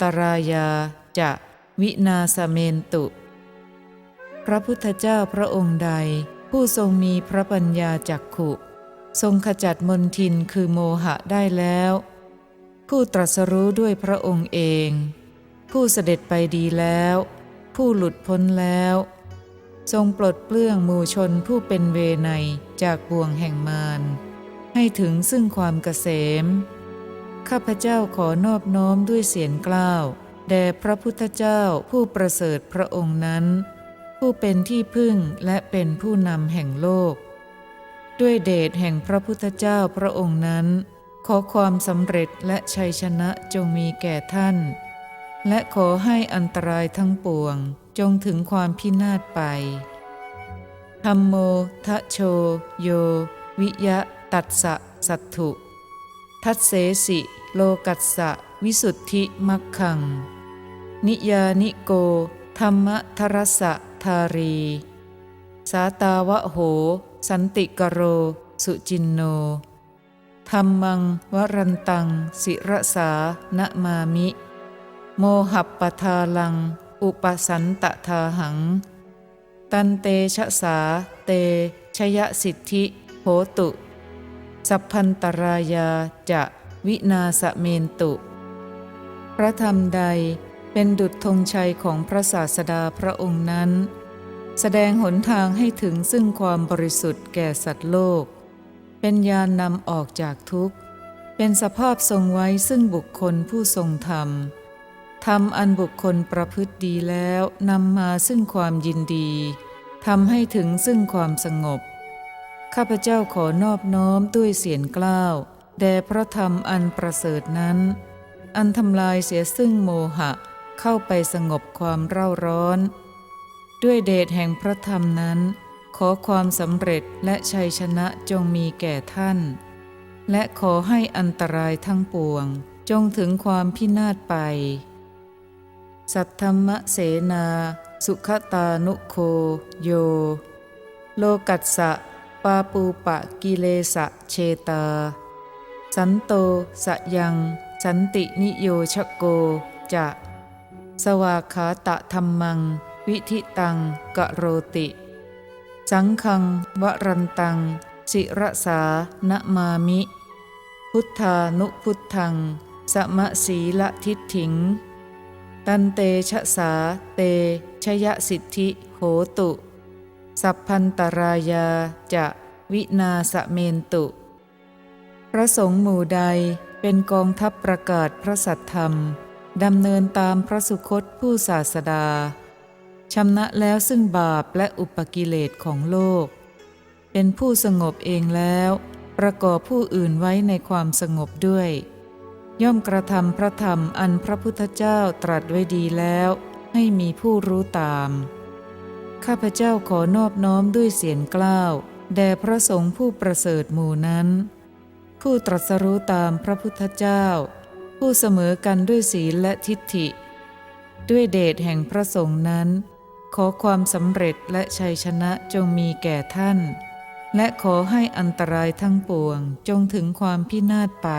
ตรายาจะวินาสเมนตุ พระพุทธเจ้าพระองค์ใด ผู้ทรงมีพระปัญญาจักขุ ทรงขจัดมนทินคือโมหะได้แล้ว ผู้ตรัสรู้ด้วยพระองค์เอง ผู้เสด็จไปดีแล้ว ผู้หลุดพ้นแล้ว ทรงปลดเปลื้องมูชนผู้เป็นเวไนจากบ่วงแห่งมารให้ถึงซึ่งความเกษม ข้าพเจ้าขอนอบน้อมด้วยเสียงกล้าวแด่พระพุทธเจ้าผู้ประเสริฐพระองค์นั้น ผู้เป็นที่พึ่งและเป็นผู้นำแห่งโลก ด้วยเดชแห่งพระพุทธเจ้าพระองค์นั้น ขอความสำเร็จและชัยชนะจงมีแก่ท่าน และขอให้อันตรายทั้งปวงจงถึงความพินาศไปธรรมโมทะโช โย วิยะ ตัสสะสัตถุ ทัตเสสิ โลกัสสะ วิสุทธิมักขัง นิยานิโก ธรรมทรสะทารี สาตาวะโห สันติกโร สุจินโน ธรรมัง วรันตัง สิรสานะมามิ โมหัปปทาลัง อุปสันตทาหัง ตันเตชะสา เตชยสิทธิโหตุ สัพพันตรายาจะวินาสเมนตุ พระธรรมใดเป็นดุจธงชัยของพระศาสดาพระองค์นั้น แสดงหนทางให้ถึงซึ่งความบริสุทธิ์แก่สัตว์โลก เป็นยานนำออกจากทุกข์ เป็นสภาพทรงไว้ซึ่งบุคคลผู้ทรงธรรมธรรมอันบุคคลประพฤติดีแล้วนำมาซึ่งความยินดีทำให้ถึงซึ่งความสงบ ข้าพเจ้าขอนอบน้อมด้วยเสียงกล้าวแด่พระธรรมอันประเสริฐนั้น อันทำลายเสียซึ่งโมหะเข้าไปสงบความเร่าร้อน ด้วยเดชแห่งพระธรรมนั้น ขอความสำเร็จและชัยชนะจงมีแก่ท่าน และขอให้อันตรายทั้งปวง จงถึงความพินาศไป สัทธรรมเสนา สุขตานุโค โย โลกัสสะ ปาปูปะกิเลสะเชตา สันโตสยัง สันตินิโยชโกจะ สวากขาตะธรรมัง วิธิตังกะโรติ สังคังวรันตัง สิรสานะมามิ พุทธานุพุทธัง สมะสีละทิฏฐิง ตันเตชะสาเตชยสิทธิโหตุ สัพพันตรายาจะวินาสเมนตุ พระสงฆ์หมู่ใดเป็นกองทัพประกาศพระสัทธรรม ดำเนินตามพระสุคตผู้ศาสดาชำนะแล้วซึ่งบาปและอุปกิเลสของโลก เป็นผู้สงบเองแล้ว ประกอบผู้อื่นไว้ในความสงบด้วย ย่อมกระทำพระธรรมอันพระพุทธเจ้าตรัสไว้ดีแล้ว ให้มีผู้รู้ตาม ข้าพเจ้าขอนอบน้อมด้วยเสียงกล้าว แด่พระสงฆ์ผู้ประเสริฐหมู่นั้น ผู้ตรัสรู้ตามพระพุทธเจ้า ผู้เสมอกันด้วยศีลและทิฏฐิ ด้วยเดชแห่งพระสงฆ์นั้น ขอความสำเร็จและชัยชนะจงมีแก่ท่าน และขอให้อันตรายทั้งปวงจงถึงความพินาศไป